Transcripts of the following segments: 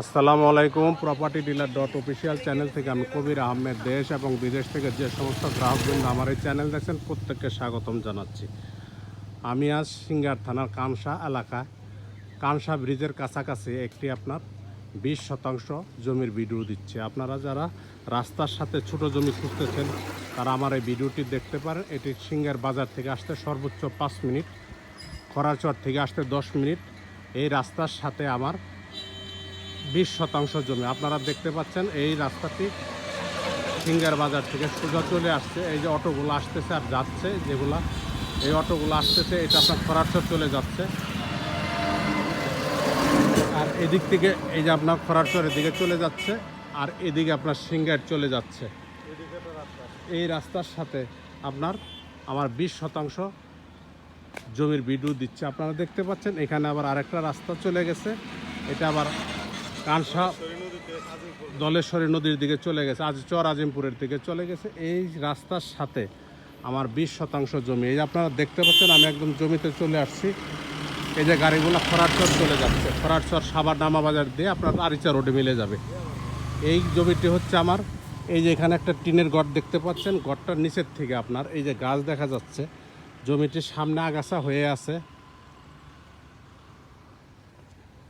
আসসালামু আলাইকুম। Property dealer dot official channel থেকে আমি কবির আহমেদ। দেশ এবং বিদেশ থেকে যে সমস্ত গ্রাহকবৃন্দ আমার এই চ্যানেল দেখছেন, প্রত্যেককে স্বাগতম জানাচ্ছি। আমি আজ সিঙ্গার থানার কামসা এলাকা কামসা ব্রিজের কাছাকাছি একটি আপনার বিশ শতাংশ জমির ভিডিও দিচ্ছে। আপনারা যারা রাস্তার সাথে ছোট জমি খুঁজতেছেন, তারা আমার এই ভিডিওটি দেখতে পারেন। এটি সিঙ্গার বাজার থেকে আসতে সর্বোচ্চ পাঁচ মিনিট খরাচর থেকে আসতে দশ মিনিট। এই রাস্তার সাথে আমার বিশ শতাংশ জমি। আপনারা দেখতে পাচ্ছেন এই রাস্তাটি সিঙ্গার বাজার থেকে সোজা চলে আসছে। এই যে অটোগুলো আসতেছে আর যাচ্ছে যেগুলা। এই অটোগুলো আসতেছে, এটা আপনার খরারচর চলে যাচ্ছে। আর এদিক থেকে এই যে আপনার খরারচরের দিকে চলে যাচ্ছে আর এদিকে আপনার সিঙ্গার চলে যাচ্ছে। এই রাস্তার সাথে আপনার আমার বিশ শতাংশ জমির বিদ্যুৎ দিচ্ছে। আপনারা দেখতে পাচ্ছেন এখানে আবার আরেকটা রাস্তা চলে গেছে। এটা আবার কানসা দলেশ্বরী নদীর দিকে চলে গেছে, আজ চর আজিমপুরের দিকে চলে গেছে। এই রাস্তার সাথে আমার বিশ শতাংশ জমি। এই আপনারা দেখতে পাচ্ছেন, আমি একদম জমিতে চলে আসছি। এই যে গাড়িগুলো খরারচর চলে যাচ্ছে। খরারচর সাবার নামা বাজার দিয়ে আপনার আরিচা রোডে মিলে যাবে। এই জমিটি হচ্ছে আমার। এই যে এখানে একটা টিনের গড় দেখতে পাচ্ছেন গড়টার নিচের থেকে আপনার এই যে গাছ দেখা যাচ্ছে। জমিটির সামনে আগাছা হয়ে আছে।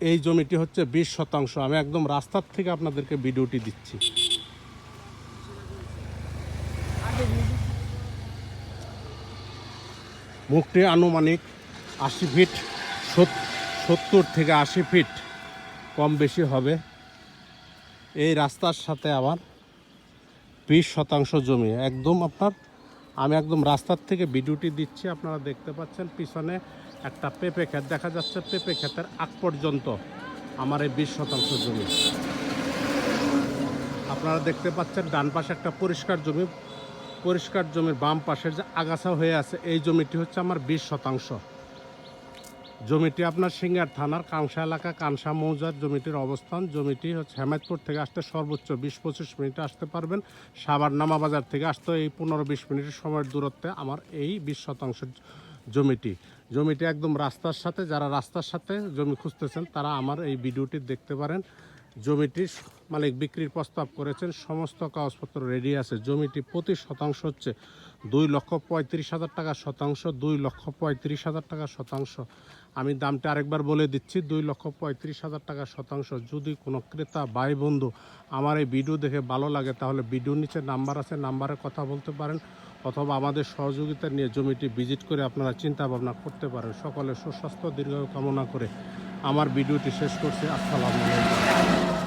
এই জমিটি হচ্ছে বিশ শতাংশ। আমি একদম রাস্তার থেকে আপনাদেরকে ভিডিওটি দিচ্ছি। মুখটি আনুমানিক আশি ফিট সত্তর থেকে আশি ফিট কম বেশি হবে। এই রাস্তার সাথে আমার বিশ শতাংশ জমি। একদম আপনার আমি একদম রাস্তার থেকে ভিডিওটি দিচ্ছি, আপনারা দেখতে পাচ্ছেন পিছনে একটা পেঁপে ক্ষেত, দেখা যাচ্ছে পেঁপে ক্ষেতের আগ পর্যন্ত আমার এই বিশ শতাংশ জমি। আপনারা দেখতে পাচ্ছেন ডান পাশে একটা পরিষ্কার জমি, পরিষ্কার জমির বাম পাশের যে আগাছা হয়ে আছে, এই জমিটি হচ্ছে আমার বিশ শতাংশ। জমিটি আপনার সিঙ্গার থানার কাংসা এলাকা কাংসা মৌজার জমিটির অবস্থান। জমিটি হচ্ছে হেমায়তপুর থেকে আসতে সর্বোচ্চ বিশ পঁচিশ মিনিটে আসতে পারবেন। সাবার নামা বাজার থেকে আসতে এই পনেরো বিশ মিনিটের সময়ের দূরত্বে আমার এই বিশ শতাংশ জমিটি। জমিটি একদম রাস্তার সাথে, যারা রাস্তার সাথে জমি খুঁজতেছেন, তারা আমার এই ভিডিওটি দেখতে পারেন। জমিটির মালিক বিক্রির প্রস্তাব করেছেন, সমস্ত কাগজপত্র রেডি আছে। জমিটি প্রতি শতাংশ হচ্ছে দুই লক্ষ পঁয়ত্রিশ হাজার টাকা শতাংশ, দুই লক্ষ পঁয়ত্রিশ হাজার টাকা শতাংশ। আমি দামটা আরেকবার বলে দিচ্ছি, দুই লক্ষ পঁয়ত্রিশ হাজার টাকা শতাংশ। যদি কোনো ক্রেতা, ভাই, বন্ধু আমার এই ভিডিও দেখে ভালো লাগে, তাহলে ভিডিওর নিচে নাম্বার আছে নাম্বারে কথা বলতে পারেন, অথবা আমাদের সহযোগিতা নিয়ে জমিটি ভিজিট করে আপনারা চিন্তা ভাবনা করতে পারেন। সকলে সুস্বাস্থ্য দীর্ঘ কামনা করে আমার ভিডিওটি শেষ করছি আসসালামু আলাইকুম।